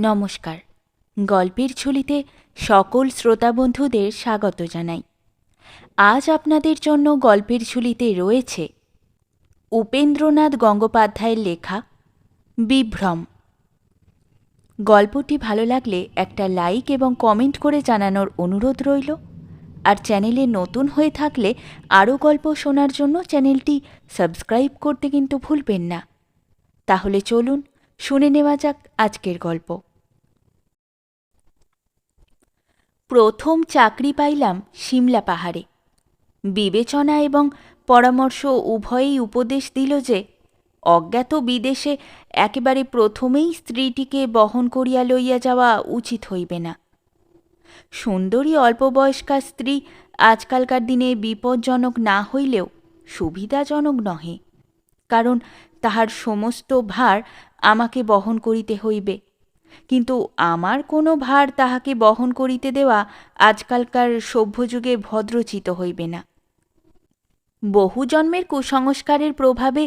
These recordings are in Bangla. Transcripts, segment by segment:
নমস্কার। গল্পের ঝুলিতে সকল শ্রোতা বন্ধুদের স্বাগত জানাই। আজ আপনাদের জন্য গল্পের ঝুলিতে রয়েছে উপেন্দ্রনাথ গঙ্গোপাধ্যায়ের লেখা বিভ্রম। গল্পটি ভালো লাগলে একটা লাইক এবং কমেন্ট করে জানানোর অনুরোধ রইল। আর চ্যানেলে নতুন হয়ে থাকলে আরও গল্প শোনার জন্য চ্যানেলটি সাবস্ক্রাইব করতে কিন্তু ভুলবেন না। তাহলে চলুন শুনে নেওয়া যাক আজকের গল্প। প্রথম চাকরি পাইলাম সিমলা পাহাড়ে। বিবেচনা এবং পরামর্শ উভয়েই উপদেশ দিল যে, অজ্ঞাত বিদেশে একেবারে প্রথমেই স্ত্রীটিকে বহন করিয়া লইয়া যাওয়া উচিত হইবে না। সুন্দরী অল্পবয়স্কা স্ত্রী আজকালকার দিনে বিপজ্জনক না হইলেও সুবিধাজনক নহে, কারণ তাহার সমস্ত ভার আমাকে বহন করিতে হইবে। কিন্তু আমার কোনো ভার তাহাকে বহন করিতে দেওয়া আজকালকার সভ্যযুগে ভদ্রচিত হইবে না। বহু জন্মের কুসংস্কারের প্রভাবে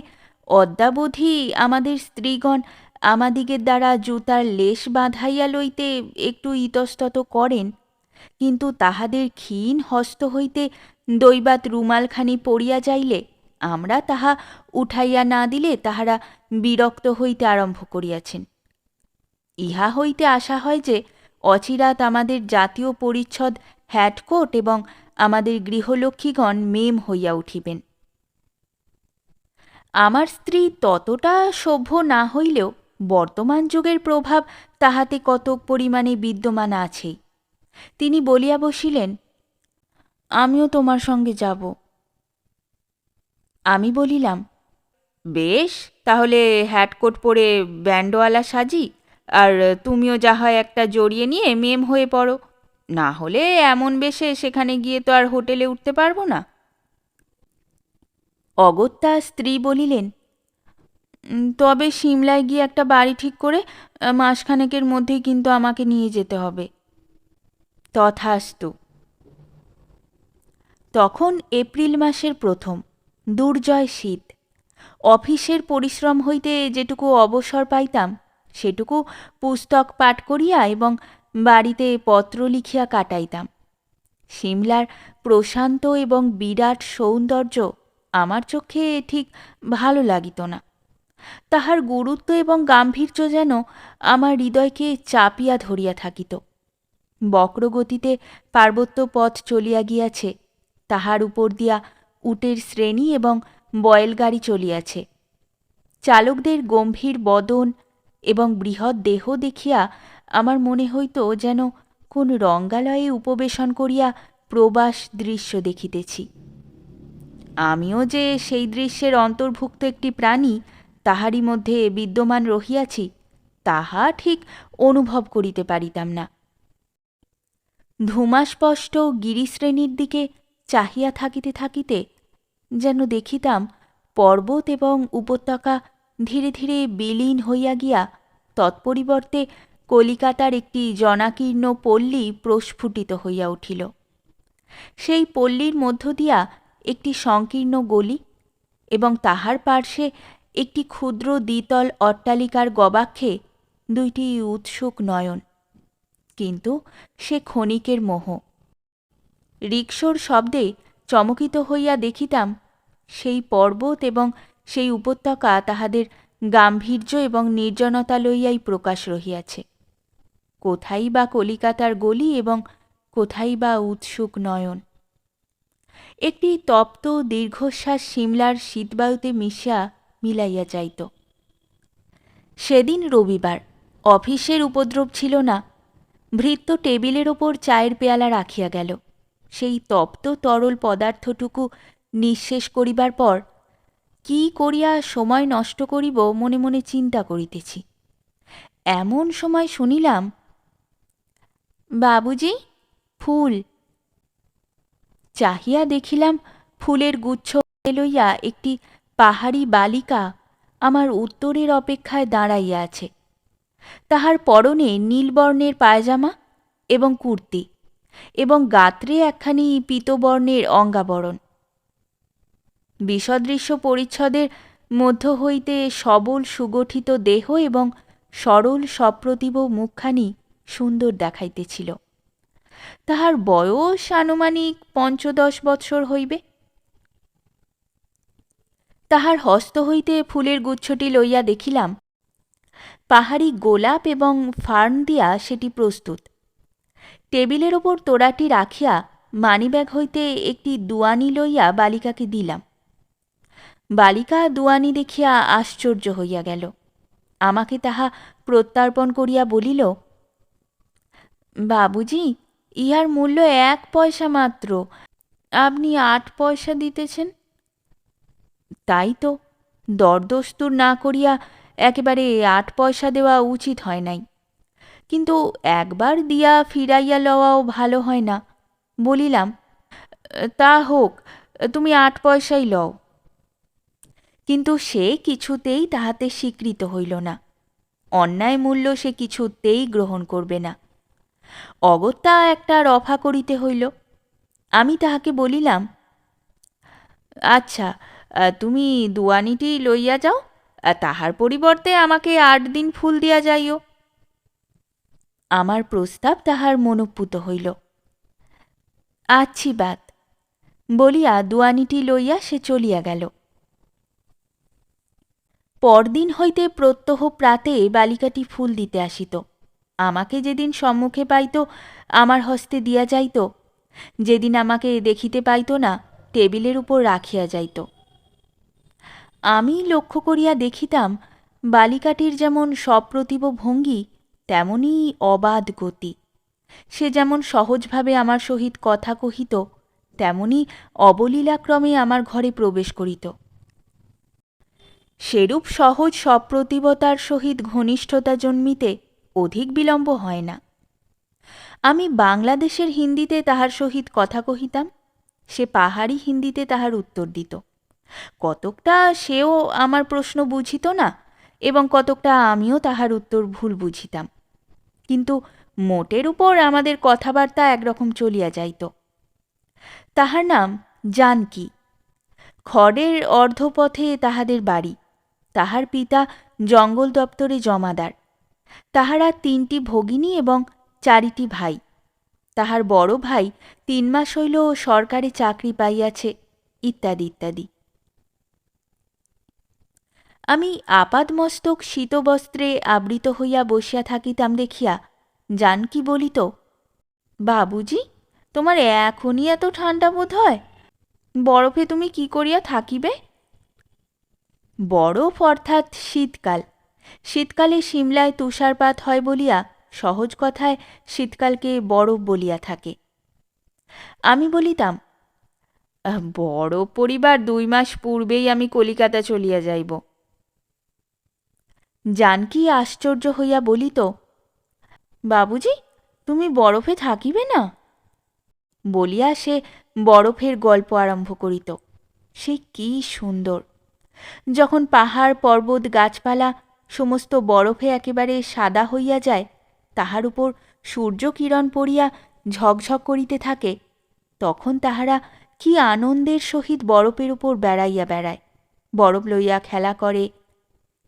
অদ্যাবধি আমাদের স্ত্রীগণ আমাদিগের দ্বারা জুতার লেশ বাঁধাইয়া লইতে একটু ইতস্তত করেন, কিন্তু তাহাদের ক্ষীণ হস্ত হইতে দৈবাত রুমালখানি পড়িয়া যাইলে আমরা তাহা উঠাইয়া না দিলে তাহারা বিরক্ত হইতে আরম্ভ করিয়াছেন। ইহা হইতে আশা হয় যে অচিরাত আমাদের জাতীয় পরিচ্ছদ হ্যাটকোট এবং আমাদের গৃহলক্ষ্মীগণ মেম হইয়া উঠিবেন। আমার স্ত্রী ততটা সভ্য না হইলেও বর্তমান যুগের প্রভাব তাহাতে কতক পরিমাণে বিদ্যমান আছেই। তিনি বলিয়া বসিলেন, আমিও তোমার সঙ্গে যাব। আমি বলিলাম, বেশ, তাহলে হ্যাটকোট পরে ব্যান্ডওয়ালা সাজি আর তুমিও যা হয় একটা জড়িয়ে নিয়ে মেম হয়ে পড়ো। না হলে এমন বেশে সেখানে গিয়ে তো আর হোটেলে উঠতে পারব না। অগত্যা স্ত্রী বলিলেন তবে সিমলায় গিয়ে একটা বাড়ি ঠিক করে মাসখানেকের মধ্যেই কিন্তু আমাকে নিয়ে যেতে হবে। তথাস্তু। তখন এপ্রিল মাসের প্রথম, দুর্জয় শীত। অফিসের পরিশ্রম হইতে যেটুকু অবসর পাইতাম সেটুকু পুস্তক পাঠ করিয়া এবং বাড়িতে পত্র লিখিয়া কাটাইতাম। সিমলার প্রশান্ত এবং বিরাট সৌন্দর্য আমার চোখে ঠিক ভালো লাগিত না। তাহার গুরুত্ব এবং গাম্ভীর্য যেন আমার হৃদয়কে চাপিয়া ধরিয়া থাকিত। বক্রগতিতে পার্বত্য পথ চলিয়া গিয়াছে, তাহার উপর দিয়া উটের শ্রেণি এবং বয়েলগাড়ি চলিয়াছে। চালকদের গম্ভীর বদন এবং বৃহৎ দেহ দেখিয়া আমার মনে হইত যেন কোন রঙ্গালয়ে উপবেশন করিয়া প্রবাস দৃশ্য দেখিতেছি। আমিও যে সেই দৃশ্যের অন্তর্ভুক্ত একটি প্রাণী, তাহারই মধ্যে বিদ্যমান রহিয়াছি, তাহা ঠিক অনুভব করিতে পারিতাম না। ধূমাস্পষ্ট গিরিশ্রেণীর দিকে চাহিয়া থাকিতে থাকিতে যেন দেখিতাম পর্বত এবং উপত্যকা ধীরে ধীরে বিলীন হইয়া গিয়া তৎপরিবর্তে কলিকাতার একটি জনাকীর্ণ পল্লী প্রস্ফুটিত হইয়া উঠিল। সেই পল্লীর মধ্য দিয়া একটি সংকীর্ণ গলি এবং তাহার পার্শ্বে একটি ক্ষুদ্র দ্বিতল অট্টালিকার গবাক্ষে দুইটি উৎসুক নয়ন। কিন্তু সে ক্ষণিকের মোহ। রিক্সোর শব্দে চমকিত হইয়া দেখিতাম সেই পর্বত এবং সেই উপত্যকা তাহাদের গাম্ভীর্য এবং নির্জনতা লইয়াই প্রকাশ রহিয়াছে। কোথাই বা কলিকাতার গলি এবং কোথাই বা উৎসুক নয়ন। একটি তপ্ত দীর্ঘশ্বাস সিমলার শীতবায়ুতে মিশিয়া মিলাইয়া যাইত। সেদিন রবিবার, অফিসের উপদ্রব ছিল না। ভৃত্য টেবিলের ওপর চায়ের পেয়ালা রাখিয়া গেল। সেই তপ্ত তরল পদার্থটুকু নিঃশেষ করিবার পর কি করিয়া সময় নষ্ট করিব মনে মনে চিন্তা করিতেছি। এমন সময় শুনিলাম, বাবুজি, ফুল। চাহিয়া দেখিলাম ফুলের গুচ্ছ লইয়া একটি পাহাড়ি বালিকা আমার উত্তরের অপেক্ষায় দাঁড়াইয়া আছে। তাহার পরনে নীলবর্ণের পায়জামা এবং কুর্তি এবং গাত্রে একখানি পিতবর্ণের অঙ্গাবরণ। বিষদৃশ্য পরিচ্ছদের মধ্য হইতে সবল সুগঠিত দেহ এবং সরল সপ্রতিভ মুখখানি সুন্দর দেখাইতেছিল। তাহার বয়স আনুমানিক পঞ্চদশ বৎসর হইবে। তাহার হস্ত হইতে ফুলের গুচ্ছটি লইয়া দেখিলাম। পাহাড়ি গোলাপ এবং ফার্ন দিয়া সেটি প্রস্তুত। টেবিলের ওপর তোড়াটি রাখিয়া মানিব্যাগ হইতে একটি দুয়ানি লইয়া বালিকাকে দিলাম। বালিকা দুয়ানি দেখিয়া আশ্চর্য হইয়া গেল। আমাকে তাহা প্রত্যর্পণ করিয়া বলিল, বাবুজি, ইহার মূল্য এক পয়সা মাত্র। আপনি আট পয়সা দিতেছেন? তাই তো, দরদস্তুর না করিয়া একেবারে আট পয়সা দেওয়া উচিত হয় নাই। কিন্তু একবার দিয়া ফিরাইয়া লওয়াও ভালো হয় না। বলিলাম, তা হোক, তুমি আট পয়সাই লও। কিন্তু সে কিছুতেই তাহাতে স্বীকৃত হইল না। অন্যায় মূল্য সে কিছুতেই গ্রহণ করবে না। অগত্যা একটা রফা করিতে হইল। আমি তাহাকে বলিলাম আচ্ছা তুমি দুয়ানিটি লইয়া যাও তাহার পরিবর্তে আমাকে আট দিন ফুল দিয়া যাইও। আমার প্রস্তাব তাহার মনোপুত হইল। আচ্ছি বাত। বলিয়া দুয়ানিটি লইয়া সে চলিয়া গেল। পরদিন হইতে প্রত্যহ প্রাতে বালিকাটি ফুল দিতে আসিত। আমাকে যেদিন সম্মুখে পাইত, আমার হস্তে দিয়া যাইত। যেদিন আমাকে দেখিতে পাইত না, টেবিলের উপর রাখিয়া যাইত। আমি লক্ষ্য করিয়া দেখিতাম, বালিকাটির যেমন সপ্রতিভ ভঙ্গি, তেমনি অবাধ গতি। সে যেমন সহজভাবে আমার সহিত কথা কহিত, তেমনি অবলীলাক্রমে আমার ঘরে প্রবেশ করিত। সেরূপ সহজ সপ্রতিভতার সহিত ঘনিষ্ঠতা জন্মিতে অধিক বিলম্ব হয় না। আমি বাংলাদেশের হিন্দিতে তাহার সহিত কথা কহিতাম, সে পাহাড়ি হিন্দিতে তাহার উত্তর দিত। কতকটা সেও আমার প্রশ্ন বুঝিত না, এবং কতকটা আমিও তাহার উত্তর ভুল বুঝিতাম। কিন্তু মোটের উপর আমাদের কথাবার্তা একরকম চলিয়া যাইত। তাহার নাম জানকী। খড়ের অর্ধপথে তাহাদের বাড়ি। তাহার পিতা জঙ্গল দপ্তরে জমাদার। তাহারা তিনটি ভগিনী এবং চারিটি ভাই। তাহার বড় ভাই তিন মাস হইল সরকারি চাকরি পাইয়াছে, ইত্যাদি ইত্যাদি। আমি আপাদমস্তক শীতবস্ত্রে আবৃত হইয়া বসিয়া থাকিতাম দেখিয়া জানকি বলিত? বাবুজি, তোমার এখনই এত ঠান্ডা বোধ হয়? বরফে তুমি কি করিয়া থাকিবে? বরফ অর্থাৎ শীতকাল। শীতকালে সিমলায় তুষারপাত হয় বলিয়া সহজ কথায় শীতকালকে বরফ বলিয়া থাকে। আমি বলিতাম "আহ, বরফ পরিবার দুই মাস পূর্বেই আমি কলিকাতা চলিয়া যাইব। জানকী আশ্চর্য হইয়া বলিত বাবুজি তুমি বরফে থাকিবে না? বলিয়া সে বরফের গল্প আরম্ভ করিত। সে কি সুন্দর! যখন পাহাড়, পর্বত, গাছপালা সমস্ত বরফে একেবারে সাদা হইয়া যায়, তাহার উপর সূর্য কিরণ পড়িয়া ঝকঝক করিতে থাকে, তখন তাহারা কি আনন্দের সহিত বরফের উপর বেড়াইয়া বেড়ায়। বরফ লইয়া খেলা করে,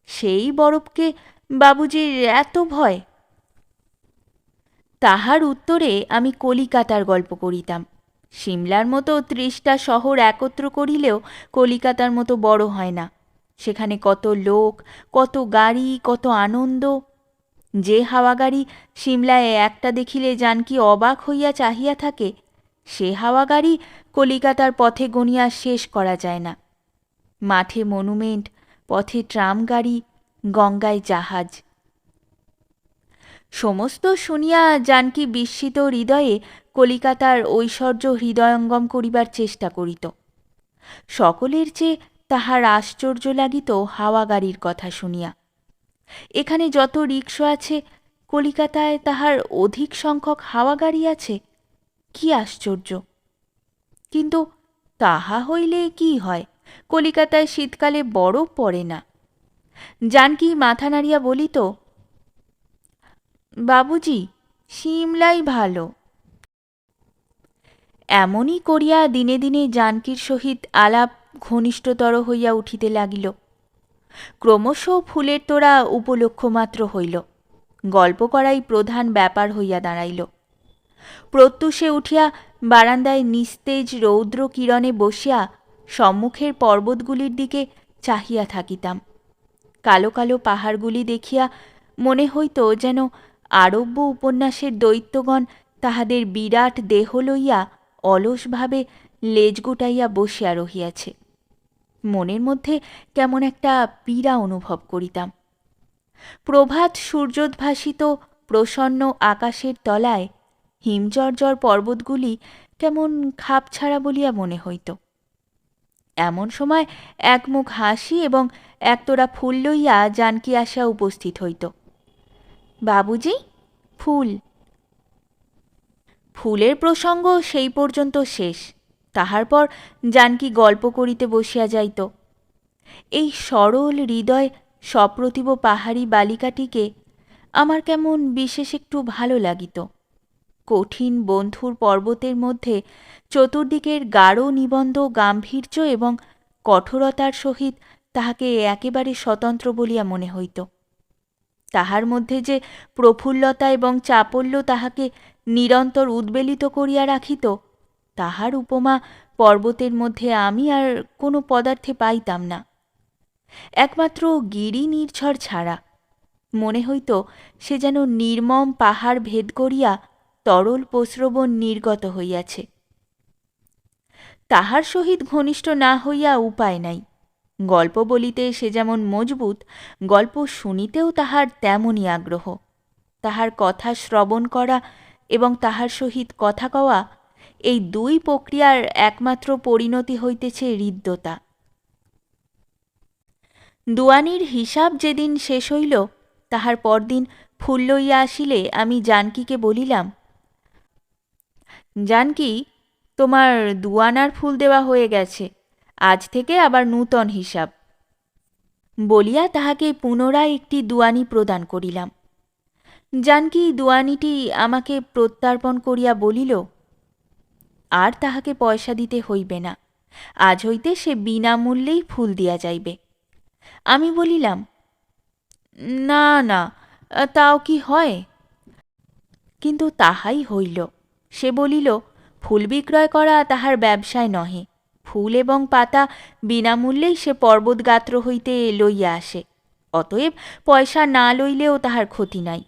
সেই বরফকে বাবুজির এত ভয়? তাহার উত্তরে আমি কলিকাতার গল্প করিতাম। সিমলার মতো ত্রিশটা শহর একত্র করিলেও কলিকাতার মতো বড় হয় না। সেখানে কত লোক, কত গাড়ি, কত আনন্দ। যে হাওয়া গাড়ি সিমলায় একটা দেখিলে জানকি অবাক হইয়া চাহিয়া থাকে, সে হাওয়া গাড়ি কলিকাতার পথে গনিয়া শেষ করা যায় না। মাঠে মনুমেন্ট, পথে ট্রাম গাড়ি, গঙ্গায় জাহাজ। সমস্ত শুনিয়া জানকী বিস্মিত হৃদয়ে কলিকাতার ঐশ্বর্য হৃদয়ঙ্গম করিবার চেষ্টা করিত। সকলের চেয়ে তাহার আশ্চর্য লাগিত, হাওয়া গাড়ির কথা শুনিয়া। এখানে যত রিক্সা আছে, কলিকাতায় তাহার অধিক সংখ্যক হাওয়া গাড়ি আছে, কি আশ্চর্য! কিন্তু তাহা হইলে কি হয়? কলিকাতায় শীতকালে বরফ পড়ে না। জানকী মাথা নাড়িয়া বলিত বাবুজি, সিমলাই ভালো। এমনই করিয়া দিনে দিনে জানকীর সহিত আলাপ ঘনিষ্ঠতর হইয়া উঠিতে লাগিল। ক্রমশ ফুলের তোড়া উপলক্ষ মাত্র হইল। গল্প করাই প্রধান ব্যাপার হইয়া দাঁড়াইল। প্রত্যুষে উঠিয়া বারান্দায় নিস্তেজ রৌদ্র কিরণে বসিয়া সম্মুখের পর্বতগুলির দিকে চাহিয়া থাকিতাম। কালো কালো পাহাড়গুলি দেখিয়া মনে হইত যেন আরব্য উপন্যাসের দৈত্যগণ তাহাদের বিরাট দেহ লইয়া অলসভাবে লেজ গুটাইয়া বসিয়া রহিয়াছে। মনের মধ্যে কেমন একটা পীড়া অনুভব করিতাম। প্রভাত সূর্যোদ্ভাসিত প্রসন্ন আকাশের তলায় হিমজর্জর পর্বতগুলি কেমন খাপছাড়া বলিয়া মনে হইত। এমন সময় একমুখ হাসি এবং একতোড়া ফুল লইয়া জানকি আসিয়া উপস্থিত হইত। বাবুজি, ফুল। ফুলের প্রসঙ্গ সেই পর্যন্ত শেষ। তাহার পর জানকি গল্প করিতে বসিয়া যাইত। এই সরল হৃদয় সপ্রতিভ পাহাড়ি বালিকাটিকে আমার কেমন বিশেষ একটু ভালো লাগিত। কঠিন বন্ধুর পর্বতের মধ্যে চতুর্দিকের গাঢ় নিবন্ধ গাম্ভীর্য এবং কঠোরতার সহিত তাহাকে একেবারে স্বতন্ত্র বলিয়া মনে হইত। তাহার মধ্যে যে প্রফুল্লতা এবং চাপল্য তাহাকে নিরন্তর উদ্বেলিত করিয়া রাখিত, তাহার উপমা পর্বতের মধ্যে আমি আর কোনো পদার্থে পাইতাম না। একমাত্র গিরি নির্ঝর ছাড়া। মনে হইত সে যেন নির্মম পাহাড় ভেদ করিয়া তরল প্রস্রবণ নির্গত হইয়াছে। তাহার সহিত ঘনিষ্ঠ না হইয়া উপায় নাই। গল্প বলিতে সে যেমন মজবুত, গল্প শুনিতেও তাহার তেমনই আগ্রহ। তাহার কথা শ্রবণ করা এবং তাহার সহিত কথা কওয়া এই দুই প্রক্রিয়ার একমাত্র পরিণতি হইতেছে হৃদ্যতা। দুয়ানির হিসাব যেদিন শেষ হইল, তাহার পরদিন ফুল লইয়া আসিলে আমি জানকীকে বলিলাম, জানকি, তোমার দুয়ানার ফুল দেওয়া হয়ে গেছে। আজ থেকে আবার নূতন হিসাব। বলিয়া তাহাকে পুনরায় একটি দুয়ানি প্রদান করিলাম। জানকি দুয়ানিটি আমাকে প্রত্যার্পণ করিয়া বলিল, আর তাহাকে পয়সা দিতে হইবে না। আজ হইতে সে বিনামূল্যেই ফুল দিয়া যাইবে। আমি বলিলাম, না না, তাও কি হয়? কিন্তু তাহাই হইল। সে বলিল, ফুল বিক্রয় করা তাহার ব্যবসায় নহে। ফুল এবং পাতা বিনামূল্যেই সে পর্বতগাত্র হইতে লইয়া আসে। অতএব পয়সা না লইলেও তাহার ক্ষতি নাই।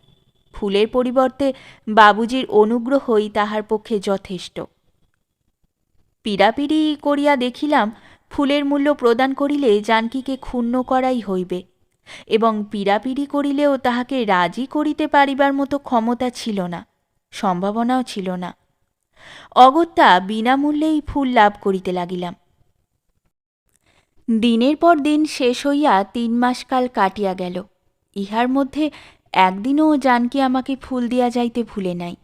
ফুলের পরিবর্তে বাবুজির অনুগ্রহই তাহার পক্ষে যথেষ্ট। পীড়াপিড়ি করিয়া দেখিলাম ফুলের মূল্য প্রদান করিলে জানকীকে ক্ষুণ্ণ করাই হইবে এবং পীড়াপিড়ি করিলেও তাহাকে রাজি করিতে পারিবার মতো ক্ষমতা ছিল না, সম্ভাবনাও ছিল না। অগত্যা বিনামূল্যেই ফুল লাভ করিতে লাগিলাম। দিনের পর দিন শেষ হইয়া তিন মাসকাল কাটিয়া গেল। ইহার মধ্যে একদিনও জানকি আমাকে ফুল দিয়া যাইতে ভুলে নাই।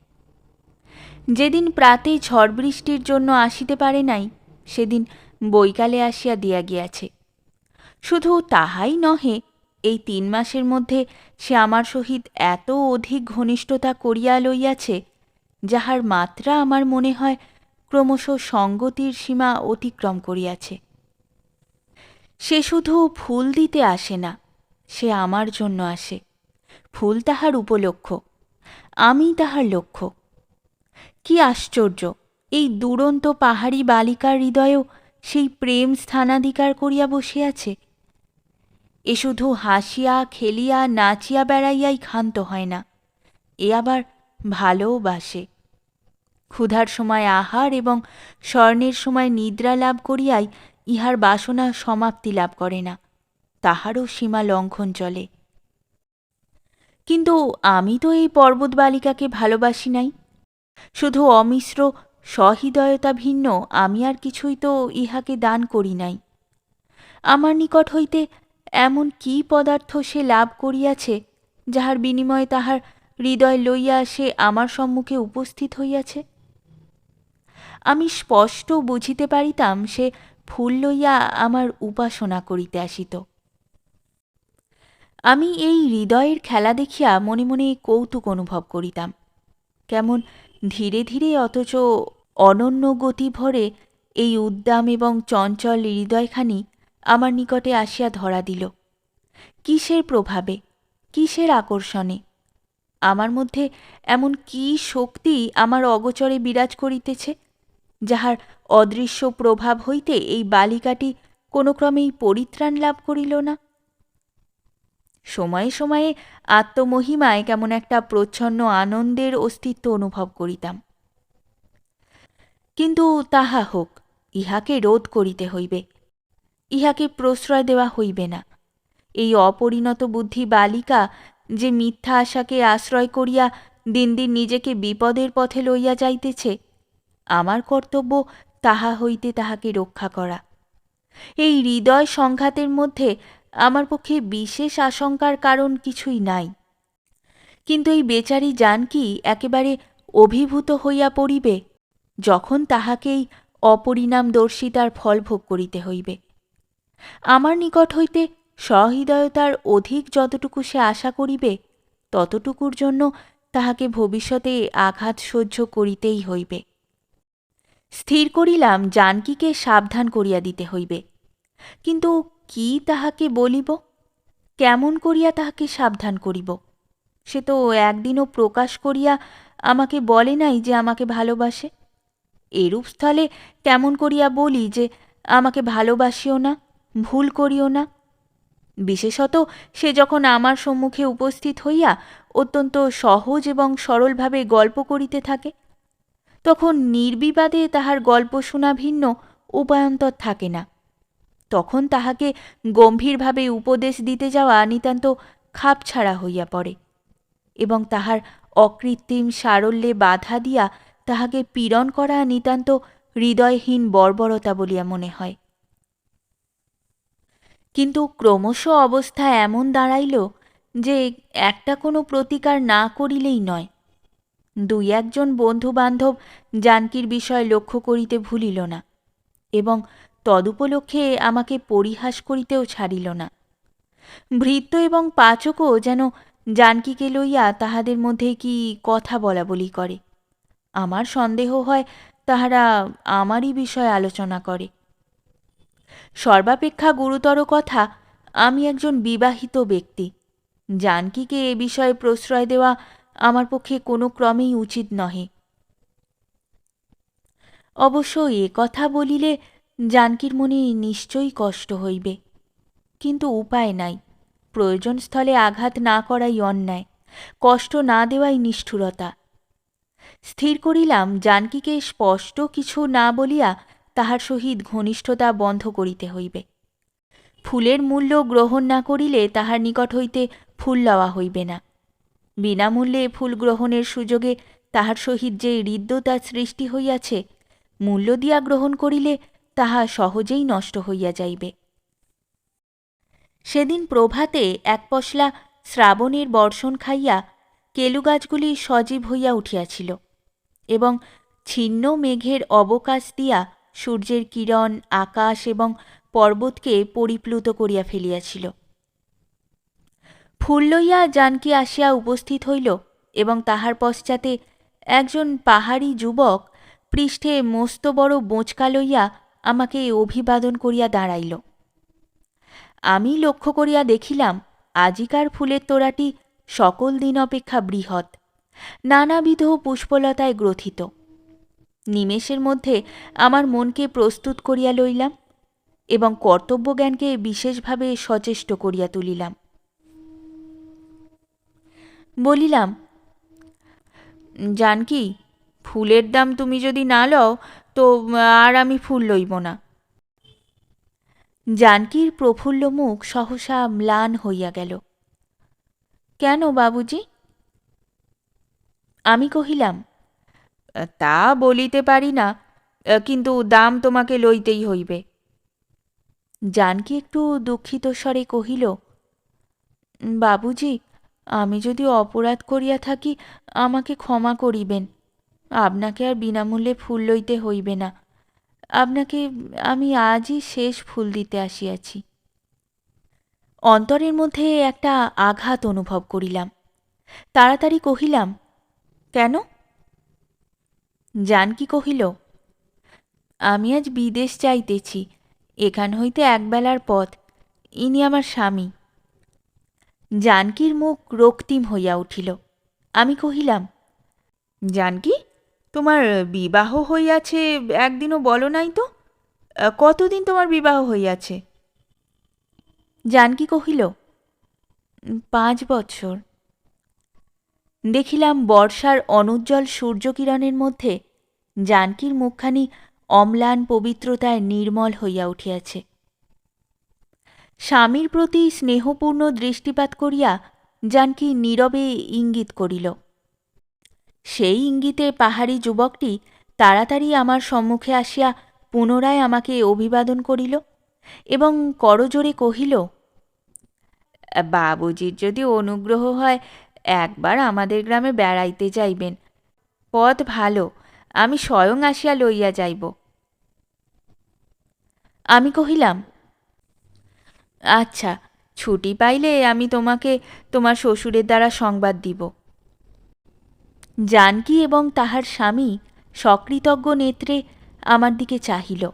যেদিন প্রাতে ঝড় বৃষ্টির জন্য আসিতে পারে নাই, সেদিন বৈকালে আসিয়া দিয়া গিয়াছে। শুধু তাহাই নহে, এই তিন মাসের মধ্যে সে আমার সহিত এত অধিক ঘনিষ্ঠতা করিয়া লইয়াছে যাহার মাত্রা আমার মনে হয় ক্রমশ সঙ্গতির সীমা অতিক্রম করিয়াছে। সে শুধু ফুল দিতে আসে না, সে আমার জন্য আসে। ফুল তাহার উপলক্ষ, আমি তাহার লক্ষ্য। কি আশ্চর্য, এই দুরন্ত পাহাড়ি বালিকার হৃদয়েও সেই প্রেম স্থানাধিকার করিয়া বসিয়াছে এ শুধু হাসিয়া, খেলিয়া, নাচিয়া বেড়াইয়াই ক্ষান্ত হয় না, এ আবার ভালোবাসে ক্ষুধার সময় আহার এবং স্বর্ণের সময় নিদ্রা লাভ করিয়াই ইহার বাসনা সমাপ্তি লাভ করে না, তাহারও সীমা লঙ্ঘন চলে। কিন্তু আমি তো এই পর্বত বালিকাকে ভালোবাসি নাই, শুধু অমিশ্র সহৃদয়তা ভিন্ন আমি আর কিছুই তো ইহাকে দান করি নাই। আমার নিকট হইতে এমন কি পদার্থ সে লাভ করিয়াছে, যাহার বিনিময়ে তাহার হৃদয় লইয়া সে আমার সম্মুখে উপস্থিত হইয়াছে? আমি স্পষ্ট বুঝিতে পারিতাম সে ফুল লইয়া আমার উপাসনা করিতে আসিত। আমি এই হৃদয়ের খেলা দেখিয়া মনে মনে কৌতুক অনুভব করিতাম। কেমন ধীরে ধীরে অথচ অনন্য গতি ভরে এই উদ্দাম এবং চঞ্চল হৃদয়খানি আমার নিকটে আসিয়া ধরা দিল। কিসের প্রভাবে? কিসের আকর্ষণে? আমার মধ্যে এমন কি শক্তি আমার অগোচরে বিরাজ করিতেছে? যাহার অদৃশ্য প্রভাব হইতে এই বালিকাটি কোনো ক্রমেই পরিত্রাণ লাভ করিল না। সময়ে সময়ে আত্মমহিমায় কেমন একটা প্রচ্ছন্ন আনন্দের অস্তিত্ব অনুভব করিতাম। কিন্তু তাহা হোক, ইহাকে রোধ করিতে হইবে। ইহাকে প্রশ্রয় দেওয়া হইবে না। এই অপরিণত বুদ্ধি বালিকা যে মিথ্যা আশাকে আশ্রয় করিয়া দিন দিন নিজেকে বিপদের পথে লইয়া যাইতেছে আমার কর্তব্য তাহা হইতে তাহাকে রক্ষা করা। এই হৃদয় সংঘাতের মধ্যে আমার পক্ষে বিশেষ আশঙ্কার কারণ কিছুই নাই। কিন্তু এই বেচারি জানকি একেবারে অভিভূত হইয়া পড়িবে, যখন তাহাকেই অপরিণামদর্শিতার ফল ভোগ করিতে হইবে। আমার নিকট হইতে সহৃদয়তার অধিক যতটুকু সে আশা করিবে, ততটুকুর জন্য তাহাকে ভবিষ্যতে আঘাত সহ্য করিতেই হইবে। স্থির করিলাম, জানকীকে সাবধান করিয়া দিতে হইবে। কিন্তু কি তাহাকে বলিব? কেমন করিয়া তাহাকে সাবধান করিব? সে তো একদিনও প্রকাশ করিয়া আমাকে বলে নাই যে আমাকে ভালোবাসে। এরূপ স্থলে কেমন করিয়া বলি যে আমাকে ভালোবাসিও না, ভুল করিও না। বিশেষত সে যখন আমার সম্মুখে উপস্থিত হইয়া অত্যন্ত সহজ এবং সরলভাবে গল্প করিতে থাকে তখন নির্বিবাদে তাহার গল্প শোনা ভিন্ন, উপায়ন্তর থাকে না। তখন তাহাকে গম্ভীরভাবে উপদেশ দিতে যাওয়া নিতান্ত খাপছাড়া হইয়া পড়ে এবং তাহার অকৃত্রিম সারল্যে বাধা দিয়া তাহাকে পীড়ন করা নিতান্ত হৃদয়হীন বর্বরতা বলিয়া মনে হয়। কিন্তু ক্রমশ অবস্থা এমন দাঁড়াইল যে একটা কোনো প্রতিকার না করিলেই নয়। দুই একজন বন্ধু বান্ধব জানকীর বিষয় লক্ষ্য করিতে ভুলিল না এবং তদুপলক্ষে আমাকে পরিহাস করিতেও ছাড়িল না। ভৃত্য এবং পাচকও যেন জানকীকে লইয়া তাহাদের মধ্যে কি কথা বলা বলি করে। আমার সন্দেহ হয় তাহারা আমারই বিষয় আলোচনা করে। সর্বাপেক্ষা গুরুতর কথা, আমি একজন বিবাহিত ব্যক্তি। জানকীকে এ বিষয়ে প্রশ্রয় দেওয়া আমার পক্ষে কোনো ক্রমেই উচিত নহে। অবশ্য এ কথা বলিলে জানকীর মনে নিশ্চয়ই কষ্ট হইবে। কিন্তু উপায় নাই। প্রয়োজনস্থলে আঘাত না করাই অন্যায়। কষ্ট না দেওয়াই নিষ্ঠুরতা। স্থির করিলাম, জানকীকে স্পষ্ট কিছু না বলিয়া তাহার সহিত ঘনিষ্ঠতা বন্ধ করিতে হইবে। ফুলের মূল্য গ্রহণ না করিলে তাহার নিকট হইতে ফুল লওয়া হইবে না। বিনামূল্যে ফুল গ্রহণের সুযোগে তাহার সহিত যে হৃদ্যতা সৃষ্টি হইয়াছে, মূল্য দিয়া গ্রহণ করিলে তাহা সহজেই নষ্ট হইয়া যাইবে। সেদিন প্রভাতে এক পশলা শ্রাবণের বর্ষণ খাইয়া কেলু গাছগুলি সজীব হইয়া উঠিয়াছিল এবং ছিন্ন মেঘের অবকাশ দিয়া সূর্যের কিরণ, আকাশ এবং পর্বতকে পরিপ্লুত করিয়া ফেলিয়াছিল। ফুল লইয়া জানকী আসিয়া উপস্থিত হইল এবং তাহার পশ্চাতে একজন পাহাড়ি যুবক পৃষ্ঠে মস্ত বড় বোঁচকা লইয়া আমাকে অভিবাদন করিয়া দাঁড়াইল। আমি লক্ষ্য করিয়া দেখিলাম আজিকার ফুলের তোড়াটি সকল দিন অপেক্ষা বৃহৎ, নানাবিধ পুষ্পলতায় গ্রথিত। নিমেষের মধ্যে আমার মনকে প্রস্তুত করিয়া লইলাম এবং কর্তব্যজ্ঞানকে বিশেষভাবে সচেষ্ট করিয়া তুলিলাম। বলিলাম, জানকি, ফুলের দাম তুমি যদি না লও, তো আর আমি ফুল লইব না। জানকীর প্রফুল্ল মুখ সহসা ম্লান হইয়া গেল। কেন বাবুজি? আমি কহিলাম, তা বলিতে পারি না, কিন্তু দাম তোমাকে লইতেই হইবে। জানকী একটু দুঃখিত স্বরে কহিল, বাবুজি আমি যদি অপরাধ করিয়া থাকি, আমাকে ক্ষমা করিবেন। আপনাকে আর বিনামূল্যে ফুল লইতে হইবে না। আপনাকে আমি আজই শেষ ফুল দিতে আসিয়াছি। অন্তরের মধ্যে একটা আঘাত অনুভব করিলাম। তাড়াতাড়ি কহিলাম, কেন? জানকি কহিল, আমি আজ বিদেশ যাইতেছি। এখান হইতে একবেলার পথ। ইনি আমার স্বামী। জানকীর মুখ রক্তিম হইয়া উঠিল। আমি কহিলাম, জানকী, তোমার বিবাহ হইয়াছে, একদিনও বলো নাই তো? কতদিন তোমার বিবাহ হইয়াছে? জানকী কহিল, পাঁচ বৎসর দেখিলাম বর্ষার অনুজ্জ্বল সূর্যকিরণের মধ্যে জানকীর মুখখানি অম্লান পবিত্রতায় নির্মল হইয়া উঠিয়াছে। স্বামীর প্রতি স্নেহপূর্ণ দৃষ্টিপাত করিয়া জানকি নীরবে ইঙ্গিত করিল, সেই ইঙ্গিতে পাহাড়ি যুবকটি তাড়াতাড়ি আমার সম্মুখে আসিয়া পুনরায় আমাকে অভিবাদন করিল এবং করজোরে কহিল, বাবুজির যদি অনুগ্রহ হয়, একবার আমাদের গ্রামে বেড়াইতে যাইবেন। পথ ভালো, আমি স্বয়ং আসিয়া লইয়া যাইব। আমি কহিলাম আচ্ছা ছুটি পাইলে আমি তোমাকে তোমার শ্বশুরের দ্বারা সংবাদ দিব। জানকী এবং তাহার স্বামী সকৃতজ্ঞ নেত্রে আমার দিকে চাহিল।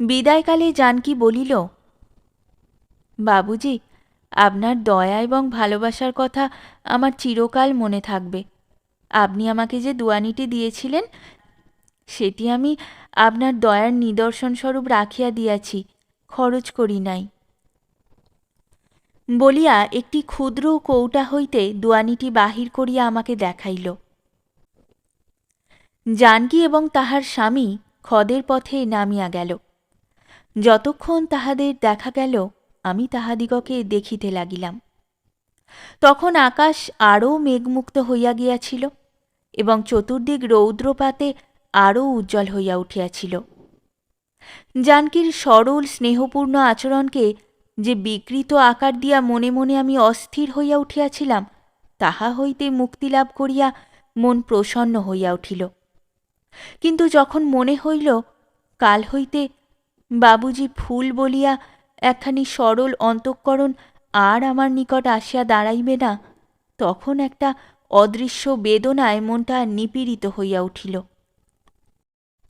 বিদায়কালে জানকী বলিল, বাবুজি, আপনার দয়া এবং ভালোবাসার কথা আমার চিরকাল মনে থাকবে। আপনি আমাকে যে দুয়ানিটি দিয়েছিলেন, সেটি আমি আপনার দয়ার নিদর্শনস্বরূপ রাখিয়া দিয়াছি, খরচ করি নাই। বলিয়া একটি ক্ষুদ্র কৌটা হইতে দুয়ানিটি বাহির করিয়া আমাকে দেখাইল। জানকী এবং তাহার স্বামী খদের পথে নামিয়া গেল। যতক্ষণ তাহাদের দেখা গেল, আমি তাহাদিগকে দেখিতে লাগিলাম। তখন আকাশ আরও মেঘমুক্ত হইয়া গিয়াছিল এবং চতুর্দিক রৌদ্রপাতে আরও উজ্জ্বল হইয়া উঠিয়াছিল। জানকীর সরল স্নেহপূর্ণ আচরণকে যে বিকৃত আকার দিয়া মনে মনে আমি অস্থির হইয়া উঠিয়াছিলাম, তাহা হইতে মুক্তিলাভ করিয়া মন প্রসন্ন হইয়া উঠিল। কিন্তু যখন মনে হইল, কাল হইতে বাবুজি ফুল বলিয়া একখানি সরল অন্তঃকরণ আর আমার নিকট আসিয়া দাঁড়াইবে না, তখন একটা অদৃশ্য বেদনায় মনটা নিপীড়িত হইয়া উঠিল।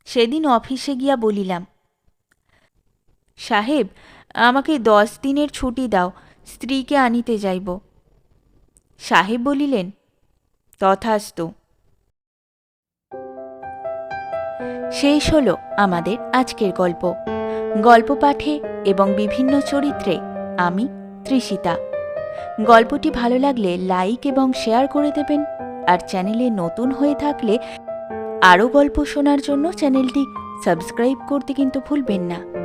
সেদিন অফিসে গিয়া বলিলাম, সাহেব আমাকে দশ দিনের ছুটি দাও, স্ত্রীকে আনিতে যাইব। সাহেব বলিলেন, তথাস্তু। শেষ হলো আমাদের আজকের গল্প। গল্প পাঠে এবং বিভিন্ন চরিত্রে আমি তৃষিতা গল্পটি ভালো লাগলে লাইক এবং শেয়ার করে দেবেন, আর চ্যানেলে নতুন হয়ে থাকলে আরও গল্প শোনার জন্য চ্যানেলটি সাবস্ক্রাইব করতে কিন্তু ভুলবেন না।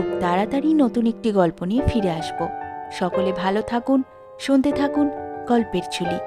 খুব তাড়াতাড়ি নতুন একটি গল্প নিয়ে ফিরে আসব। সকলে ভালো থাকুন, শুনতে থাকুন, গল্পের ঝুলি।